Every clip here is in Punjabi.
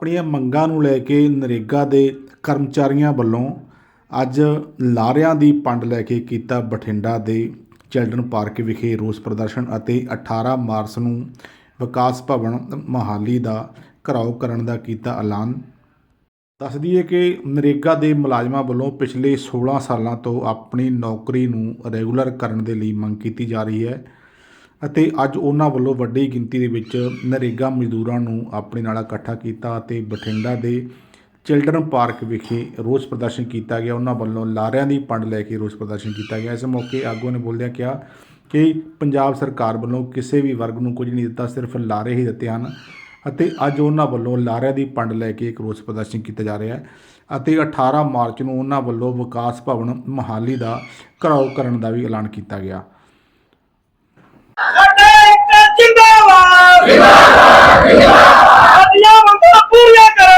ਆਪਣੀਆਂ ਮੰਗਾਂ ਨੂੰ ਲੈ ਕੇ ਨਰੇਗਾ ਦੇ ਕਰਮਚਾਰੀਆਂ ਵੱਲੋਂ ਅੱਜ ਲਾਰਿਆਂ ਦੀ ਪੰਡ ਲੈ ਕੇ ਕੀਤਾ ਬਠਿੰਡਾ ਦੇ ਚਿਲਡਰਨ ਪਾਰਕ ਵਿਖੇ ਰੋਸ ਪ੍ਰਦਰਸ਼ਨ ਅਤੇ 18 ਮਾਰਚ ਨੂੰ ਵਿਕਾਸ ਭਵਨ ਮੋਹਾਲੀ ਦਾ ਘਰਾਓ ਕਰਨ ਦਾ ਕੀਤਾ ਐਲਾਨ। ਦੱਸ ਦਈਏ ਕਿ ਨਰੇਗਾ ਦੇ ਮੁਲਾਜ਼ਮਾਂ ਵੱਲੋਂ ਪਿਛਲੇ 16 ਸਾਲਾਂ ਤੋਂ ਆਪਣੀ ਨੌਕਰੀ ਨੂੰ ਰੈਗੂਲਰ ਕਰਨ ਦੇ ਲਈ ਮੰਗ ਕੀਤੀ ਜਾ ਰਹੀ ਹੈ। ਅਤੇ ਅੱਜ ਉਹਨਾਂ ਵੱਲੋਂ ਵੱਡੀ ਗਿਣਤੀ ਦੇ ਵਿੱਚ ਨਰੇਗਾ ਮਜ਼ਦੂਰਾਂ ਨੂੰ ਆਪਣੇ ਨਾਲ ਇਕੱਠਾ ਕੀਤਾ ਅਤੇ ਬਠਿੰਡਾ ਦੇ ਚਿਲਡਰਨ ਪਾਰਕ ਵਿਖੇ ਰੋਸ ਪ੍ਰਦਰਸ਼ਨ ਕੀਤਾ ਗਿਆ। ਉਹਨਾਂ ਵੱਲੋਂ ਲਾਰਿਆਂ ਦੀ ਪੰਡ ਲੈ ਕੇ ਰੋਸ ਪ੍ਰਦਰਸ਼ਨ ਕੀਤਾ ਗਿਆ। ਇਸ ਮੌਕੇ ਆਗੂਆਂ ਨੇ ਬੋਲਦਿਆਂ ਕਿਹਾ ਕਿ ਪੰਜਾਬ ਸਰਕਾਰ ਵੱਲੋਂ ਕਿਸੇ ਵੀ ਵਰਗ ਨੂੰ ਕੁਝ ਨਹੀਂ ਦਿੱਤਾ, ਸਿਰਫ ਲਾਰੇ ਹੀ ਦਿੱਤੇ ਹਨ ਅਤੇ ਅੱਜ ਉਹਨਾਂ ਵੱਲੋਂ ਲਾਰਿਆਂ ਦੀ ਪੰਡ ਲੈ ਕੇ ਇੱਕ ਰੋਸ ਪ੍ਰਦਰਸ਼ਨ ਕੀਤਾ ਜਾ ਰਿਹਾ ਹੈ ਅਤੇ 18 ਮਾਰਚ ਨੂੰ ਉਹਨਾਂ ਵੱਲੋਂ ਵਿਕਾਸ ਭਵਨ ਮੋਹਾਲੀ ਦਾ ਘਰਾਓ ਕਰਨ ਦਾ ਵੀ ਐਲਾਨ ਕੀਤਾ ਗਿਆ ਸਾਡੇ ਇੱਕ ਜਿੰਦਾਬਾਦ ਜਿੰਦਾਬਾਦ ਜਿੰਦਾਬਾਦ ਸਾਡੀਆਂ ਮੰਗਾਂ ਪੂਰੀਆਂ ਕਰੋ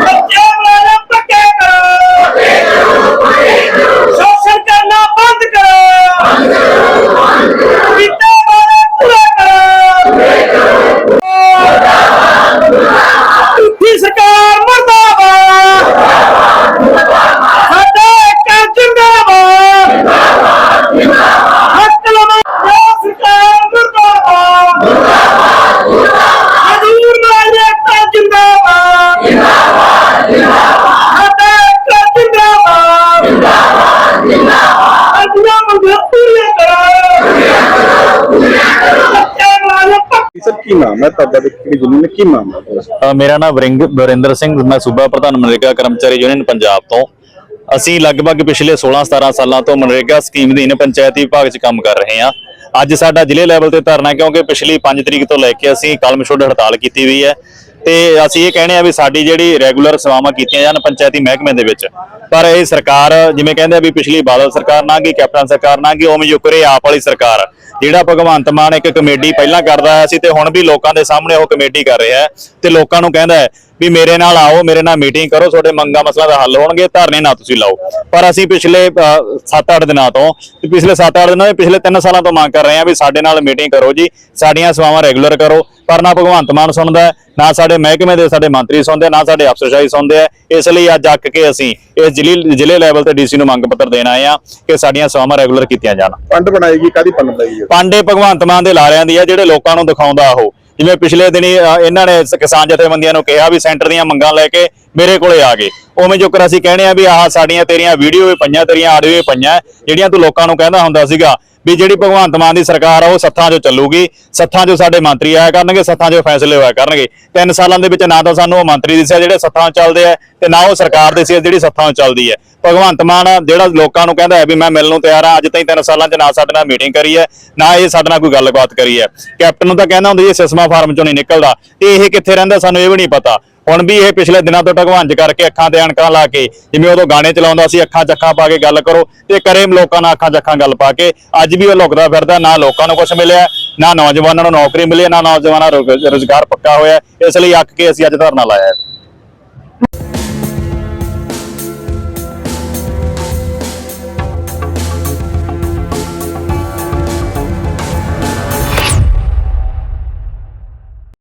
ਬੱਚੇ ਵਾਲੇ ਪੱਕੇ ਕਰੋ ਸ਼ੋਸ਼ਣ ਕਰਨਾ ਬੰਦ ਕਰੋ ਬੰਦ ਕਰੋ ਪਿੱਤੇ ਵਾਲੇ ਪੂਰੇ ਕਰੋ ਝੂਠੀ ਸਰਕਾਰ ਮਰਦਾਬਾਦ ਸਾਡੇ ਇੱਕ ਜਿੰਦਾਬਾਦ ਹੱਕ ਲਵਾਂ ਸਰਕਾਰ ਮੁਰਦਾਬਾਦ ਮੁਰਦਾਬਾਦ ਹਜ਼ੂਰ ਮਾਲੇ ਤਾਂ ਜਿੰਦਾਬਾਦ ਜਿੰਦਾਬਾਦ ਜਿੰਦਾਬਾਦ ਜਿੰਦਾਬਾਦ ਜਿੰਦਾਬਾਦ ਜਿੰਦਾਬਾਦ ਅਜਿਹਾ ਮੰਗਾਂ ਪੂਰੀਆਂ ਕਰੋ ਪੂਰੀਆਂ ਕਰੋ ਸਰ ਕੀ ਨਾਮ ਹੈ ਤੁਹਾਡਾ ਤੇ ਕਿਹੜੀ ਜ਼ਮੀਨ ਹੈ? ਕੀ ਮਾਮਲਾ ਹੈ ਅ, ਮੇਰਾ ਨਾਮ ਵਰਿੰਗ ਵਰਿੰਦਰ ਸਿੰਘ ਮੈਂ ਸੂਬਾ ਪ੍ਰਧਾਨ ਮਨਰੇਗਾ ਕਰਮਚਾਰੀ ਯੂਨੀਅਨ ਪੰਜਾਬ ਤੋਂ। ਅਸੀਂ ਲਗਭਗ ਪਿਛਲੇ 16-17 ਸਾਲਾਂ ਤੋਂ ਮਨਰੇਗਾ ਸਕੀਮ ਅਧੀਨ ਪੰਚਾਇਤੀ ਵਿਭਾਗ 'ਚ ਕੰਮ ਕਰ ਰਹੇ ਹਾਂ। ਅੱਜ ਸਾਡਾ ਜ਼ਿਲ੍ਹੇ ਲੈਵਲ ਤੇ ਧਰਨਾ ਹੈ ਕਿਉਂਕਿ ਪਿਛਲੀ 5 ਤਰੀਕ ਤੋਂ ਲੈ ਕੇ ਅਸੀਂ ਕਲਮ ਛੋੜ ਹੜਤਾਲ ਕੀਤੀ ਹੋਈ ਹੈ। ਤੇ ਅਸੀਂ ਇਹ ਕਹਿੰਦੇ ਆ ਵੀ ਸਾਡੀ ਜਿਹੜੀ ਰੈਗੂਲਰ ਸੇਵਾਵਾਂ ਕੀਤੀਆਂ ਜਾਣ ਪੰਚਾਇਤੀ ਮਹਿਕਮੇ ਦੇ ਵਿੱਚ। ਪਰ ਇਹ ਸਰਕਾਰ ਜਿਵੇਂ ਕਹਿੰਦੇ ਆ ਵੀ ਪਿਛਲੀ ਬਾਦਲ ਸਰਕਾਰ ਨਾ ਗਈ, ਕੈਪਟਨ ਸਰਕਾਰ ਨਾ ਗਈ, ਉਵੇਂ ਜੁਕਰੇ ਆਪ ਵਾਲੀ ਸਰਕਾਰ। ਜਿਹੜਾ ਭਗਵੰਤ ਮਾਨ ਇੱਕ ਕਮੇਟੀ ਪਹਿਲਾਂ ਕਰਦਾ ਆਇਆ ਸੀ ਤੇ ਹੁਣ ਵੀ ਲੋਕਾਂ ਦੇ ਸਾਹਮਣੇ ਉਹ ਕਮੇਟੀ ਕਰ ਰਿਹਾ ਹੈ ਤੇ ਲੋਕਾਂ ਨੂੰ ਕਹਿੰਦਾ ਹੈ ਵੀ ਮੇਰੇ ਨਾਲ ਆਓ, ਮੇਰੇ ਨਾਲ ਮੀਟਿੰਗ ਕਰੋ, ਤੁਹਾਡੇ ਮੰਗਾਂ ਮਸਲਾ ਦਾ ਹੱਲ ਹੋਣਗੇ, ਧਰਨੇ ਨਾ ਤੁਸੀਂ ਲਾਓ। ਪਰ ਅਸੀਂ ਪਿਛਲੇ 7-8 ਦਿਨਾਂ ਤੋਂ, ਪਿਛਲੇ 7-8 ਦਿਨਾਂ ਦੇ ਪਿਛਲੇ 3 ਸਾਲਾਂ ਤੋਂ ਮੰਗ ਕਰ ਰਹੇ ਹਾਂ ਵੀ ਸਾਡੇ ਨਾਲ ਮੀਟਿੰਗ ਕਰੋ ਜੀ, ਸਾਡੀਆਂ ਸੇਵਾਵਾਂ ਰੈਗੂਲਰ ਕਰੋ। ਪਰ ਨਾ ਭਗਵੰਤ ਮਾਨ ਸੁਣਦਾ ਨਾ ਸਾਡੇ ਮਹਿਕਮੇ ਦੇ ਸਾਡੇ ਮੰਤਰੀ ਸੁਣਦੇ ਨਾ ਸਾਡੇ ਅਫਸਰਸ਼ਾਹੀ ਸੁਣਦੇ ਆ ਇਸ ਲਈ ਅੱਜ ਅੱਕ ਕੇ ਅਸੀਂ ਇਸ ਜ਼ਿਲ੍ਹੇ ਜ਼ਿਲ੍ਹੇ ਲੈਵਲ ਤੇ ਡੀਸੀ ਨੂੰ ਮੰਗ ਪੱਤਰ ਦੇਣ ਆਏ ਆ ਕਿ ਸਾਡੀਆਂ ਸੇਵਾਵਾਂ ਰੈਗੂਲਰ ਕੀਤੀਆਂ ਜਾਣ। ਪੰਡ ਬਣਾਏਗੀ ਕਾਦੀ ਪੰਡ ਬਣਾਏਗੀ ਪਾਂਡੇ ਭਗਵੰਤ ਮਾਨ ਦੇ ਲਾਰਿਆਂ ਦੀ ਆ ਜਿਹੜੇ ਲੋਕਾਂ ਨੂੰ ਦਿਖਾਉਂਦਾ ਉਹ। ਜਿਵੇਂ ਪਿਛਲੇ ਦਿਨੀ ਇਹਨਾਂ ਨੇ ਕਿਸਾਨ ਜਥੇਬੰਦੀਆਂ ਨੂੰ ਕਿਹਾ ਵੀ ਸੈਂਟਰ ਦੀਆਂ ਮੰਗਾਂ ਲੈ ਕੇ ਮੇਰੇ ਕੋਲੇ ਆ ਗਏ। ਉਵੇਂ ਜੋ ਕਰ ਅਸੀਂ ਕਹਿੰਦੇ ਆ ਵੀ ਆਹ ਸਾਡੀਆਂ ਤੇਰੀਆਂ ਵੀਡੀਓ ਵੀ ਪਈਆਂ ਤੇਰੀਆਂ ਆਡੀਓ ਵੀ ਪਈਆਂ ਜਿਹੜੀਆਂ ਤੂੰ ਲੋਕਾਂ ਨੂੰ ਕਹਿੰਦਾ ਹੁੰਦਾ ਸੀਗਾ ਵੀ ਜਿਹੜੀ ਭਗਵੰਤ ਮਾਨ ਦੀ ਸਰਕਾਰ ਆ, ਉਹ ਸੱਥਾਂ 'ਚੋਂ ਚੱਲੂਗੀ, ਸੱਥਾਂ 'ਚੋਂ ਸਾਡੇ ਮੰਤਰੀ ਆਇਆ ਕਰਨਗੇ, ਸੱਥਾਂ 'ਚੋਂ ਫੈਸਲੇ ਹੋਇਆ ਕਰਨਗੇ। ਤਿੰਨ ਸਾਲਾਂ ਦੇ ਵਿੱਚ ਨਾ ਤਾਂ ਸਾਨੂੰ ਉਹ ਮੰਤਰੀ ਦਿਸਿਆ ਜਿਹੜੇ ਸੱਥਾਂ 'ਚ ਚੱਲਦੇ ਆ, ਤੇ ਨਾ ਉਹ ਸਰਕਾਰ ਦਿਸੀ ਆ ਜਿਹੜੀ ਸੱਥਾਂ 'ਚ ਚੱਲਦੀ ਹੈ ਭਗਵੰਤ ਮਾਨ ਜਿਹੜਾ ਲੋਕਾਂ ਨੂੰ ਕਹਿੰਦਾ ਹੈ ਵੀ ਮੈਂ ਮਿਲਣ ਨੂੰ ਤਿਆਰ ਆ, ਅੱਜ ਤਾਈਂ ਤਿੰਨ ਸਾਲਾਂ 'ਚ ਨਾ ਸਾਡੇ ਨਾਲ ਮੀਟਿੰਗ ਕਰੀ ਹੈ ਨਾ ਇਹ ਸਾਡੇ ਨਾਲ ਕੋਈ ਗੱਲਬਾਤ ਕਰੀ ਹੈ ਕੈਪਟਨ ਨੂੰ ਤਾਂ ਕਹਿੰਦਾ ਹੁੰਦਾ ਜੀ, ਇਹ ਸਿਸਮਾ ਫਾਰਮ 'ਚੋਂ ਨਹੀਂ ਨਿਕਲਦਾ। ਤੇ ਇਹ ਕਿੱਥੇ ਰਹਿੰਦਾ ਸਾਨੂੰ ਇਹ ਵੀ ਨਹੀਂ ਪਤਾ। ਹੁਣ ਵੀ ਇਹ ਪਿਛਲੇ ਦਿਨਾਂ ਤੋਂ ਢਗਵਾਂਜ ਕਰਕੇ ਅੱਖਾਂ ਤੇ ਅਣਕਾਂ ਲਾ ਕੇ, ਜਿਵੇਂ ਉਦੋਂ ਗਾਣੇ ਚਲਾਉਂਦਾ ਸੀ, ਅੱਖਾਂ ਚੱਖਾਂ ਪਾ ਕੇ ਗੱਲ ਕਰੋ ਤੇ ਕਰੇ ਲੋਕਾਂ ਨਾਲ ਅੱਖਾਂ ਚੱਖਾਂ ਗੱਲ ਪਾ ਕੇ, ਅੱਜ ਵੀ ਉਹ ਲੁਕਦਾ ਫਿਰਦਾ, ਨਾ ਲੋਕਾਂ ਨੂੰ ਕੁਝ ਮਿਲਿਆ, ਨਾ ਨੌਜਵਾਨਾਂ ਨੂੰ ਨੌਕਰੀ ਮਿਲੀ, ਨਾ ਨੌਜਵਾਨਾਂ ਨੂੰ ਰੁਜ਼ਗਾਰ ਪੱਕਾ ਹੋਇਆ, ਇਸ ਲਈ ਅੱਕ ਕੇ ਅਸੀਂ ਅੱਜ ਧਰਨਾ ਲਾਇਆ ਹੈ।